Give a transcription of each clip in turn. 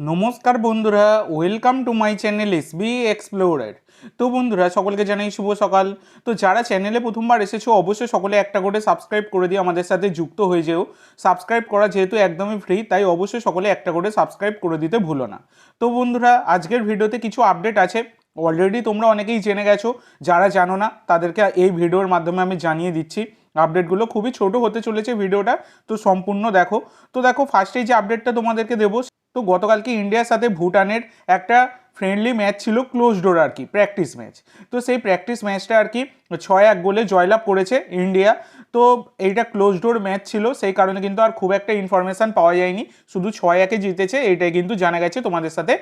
নমস্কার বন্ধুরা welcome to my channel S B explorer তো বন্ধুরা, সকলকে জানাই শুভ সকাল। তো যারা চ্যানেলে প্রথমবার এসেছ, অবশ্যই সকলে একটা করে সাবস্ক্রাইব করে দিয়ে আমাদের সাথে যুক্ত হয়ে যেও। সাবস্ক্রাইব করা যেহেতু একদমই ফ্রি তাই অবশ্যই সকলে একটা করে সাবস্ক্রাইব করে দিতে ভুলো না। তো বন্ধুরা, আজকের ভিডিওতে কিছু আপডেট আছে। অলরেডি তোমরা অনেকেই জেনে গেছো, যারা জানো না, তাদেরকে এই ভিডিওর মাধ্যমে আমি জানিয়ে দিচ্ছি। আপডেটগুলো খুবই ছোট হতে চলেছে ভিডিওটা, তো সম্পূর্ণ দেখো। তো দেখো ফার্স্টেই যে আপডেটটা তোমাদেরকে দেবো তো গতকালকে ইন্ডিয়ার সাথে ভুটানের একটা ফ্রেন্ডলি ম্যাচ ছিল ক্লোজ ডোর আর কি প্র্যাকটিস ম্যাচ তো সেই প্র্যাকটিস ম্যাচটা আর কি ছয় এক গোলে জয়লাভ করেছে ইন্ডিয়া। তো এইটা ক্লোজ ডোর ম্যাচ ছিল, সেই কারণে কিন্তু আর খুব একটা ইনফরমেশান পাওয়া যায়নি। শুধু ছয় একে জিতেছে, এইটাই কিন্তু জানা গেছে, তোমাদের সাথে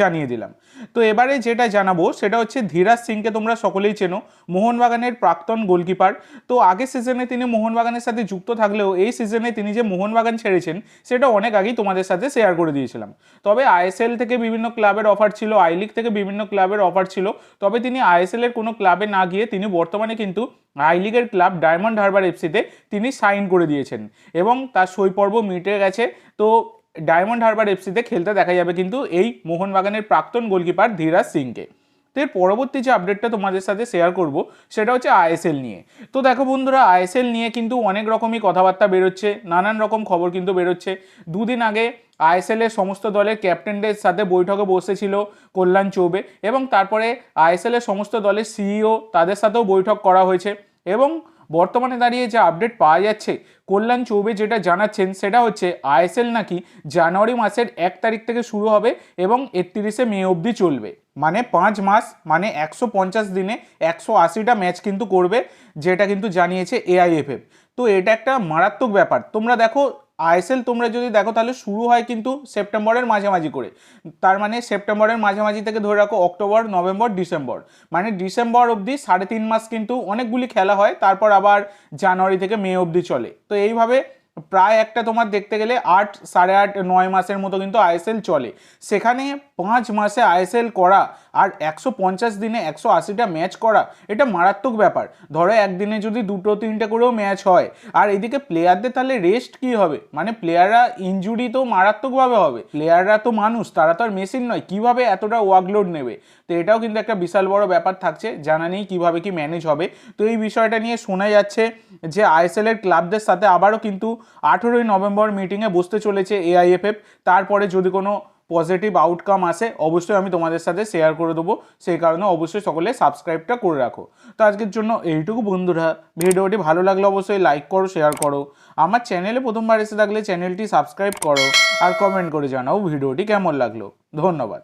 জানিয়ে দিলাম। তো এবারে যেটা জানাব, সেটা হচ্ছে ধীরাজ সিংকে তোমরা সকলেই চেনো, মোহনবাগানের প্রাক্তন গোলকিপার তো আগের সিজনে তিনি মোহনবাগানের সাথে যুক্ত থাকলেও, এই সিজনে তিনি যে মোহনবাগান ছেড়েছেন, সেটা অনেক আগেই তোমাদের সাথে শেয়ার করে দিয়েছিলাম। তবে আইএসএল থেকে বিভিন্ন ক্লাবের অফার ছিল আই লিগ থেকে বিভিন্ন ক্লাবের অফার ছিল, তবে তিনি আইএসএল এর কোনো ক্লাবে না গিয়ে তিনি বর্তমানে কিন্তু আই লিগের ক্লাব ডায়মন্ড হারবার এফসিতে তিনি সাইন করে দিয়েছেন। এবং তার সই পর্ব মিটে গেছে। তো ডায়মন্ড হারবার এফসিতে খেলতে দেখা যাবে কিন্তু এই মোহনবাগানের প্রাক্তন গোলকিপার ধীরাজ সিংকে। তো এর পরবর্তী যে আপডেটটা তোমাদের সাথে শেয়ার করব, সেটা হচ্ছে আইএসএল নিয়ে। তো দেখো বন্ধুরা আইএসএল নিয়ে কিন্তু অনেক রকমই কথাবার্তা বেরোচ্ছে, নানান রকম খবর কিন্তু বেরোচ্ছে। দুদিন আগে আইএসএল এর সমস্ত দলের ক্যাপ্টেনদের সাথে বৈঠকে বসেছিল কল্যাণ চৌবে এবং তারপরে আইএসএল এর সমস্ত দলের সিইও তাদের সাথেও বৈঠক করা হয়েছে এবং বর্তমানে দাঁড়িয়ে যে আপডেট পাওয়া যাচ্ছে, কল্যাণ চৌবে যেটা জানাচ্ছেন সেটা হচ্ছে আইএসএল নাকি জানুয়ারি মাসের এক তারিখ থেকে শুরু হবে এবং একত্রিশে মে অবধি চলবে। মানে পাঁচ মাস মানে একশো পঞ্চাশ দিনে একশো আশিটা ম্যাচ কিন্তু করবে, যেটা কিন্তু জানিয়েছে এআইএফএফ তো এটা একটা মারাত্মক ব্যাপার। তোমরা দেখো আইএসএল তোমরা যদি দেখো, তাহলে শুরু হয় কিন্তু সেপ্টেম্বরের মাঝামাঝি করে। তার মানে সেপ্টেম্বরের মাঝামাঝি থেকে ধরে রাখো, অক্টোবর, নভেম্বর, ডিসেম্বর। মানে ডিসেম্বর অবধি সাড়ে তিন মাস কিন্তু অনেকগুলি খেলা হয়, তারপর আবার জানুয়ারি থেকে মে অবধি চলে। তো এইভাবে প্রায় একটা তোমার দেখতে গেলে আট, সাড়ে আট, নয় মাসের মতো কিন্তু আইএসএল চলে। সেখানে পাঁচ মাসে আইএসএল করা আর একশো পঞ্চাশ দিনে একশো আশিটা ম্যাচ করা, এটা মারাত্মক ব্যাপার। ধরো একদিনে যদি দুটো, তিনটে করেও ম্যাচ হয়, আর এদিকে প্লেয়ারদের তাহলে রেস্ট কি হবে? মানে প্লেয়াররা ইনজুরি তো মারাত্মকভাবে হবে। প্লেয়াররা তো মানুষ, তারা তো আর মেশিন নয়, কীভাবে এতটা ওয়ার্কলোড নেবে? তো এটাও কিন্তু একটা বিশাল বড় ব্যাপার থাকছে, জানা নেই কীভাবে কি ম্যানেজ হবে। তো এই বিষয়টা নিয়ে শোনা যাচ্ছে যে আইএসএল এর ক্লাবদের সাথে আবারও কিন্তু আঠেরোই নভেম্বর মিটিংয়ে বসতে চলেছে এআইএফএফ তারপরে যদি কোনো পজিটিভ আউটকাম আসে, অবশ্যই আমি তোমাদের সাথে শেয়ার করে দেবো। সেই কারণে অবশ্যই সকলে সাবস্ক্রাইবটা করে রাখো। তো আজকের জন্য এইটুকু বন্ধুরা। ভিডিওটি ভালো লাগলে অবশ্যই লাইক করো শেয়ার করো। আমার চ্যানেলে প্রথমবার এসে থাকলে চ্যানেলটি সাবস্ক্রাইব করো আর কমেন্ট করে জানাও ভিডিওটি কেমন লাগল। ধন্যবাদ।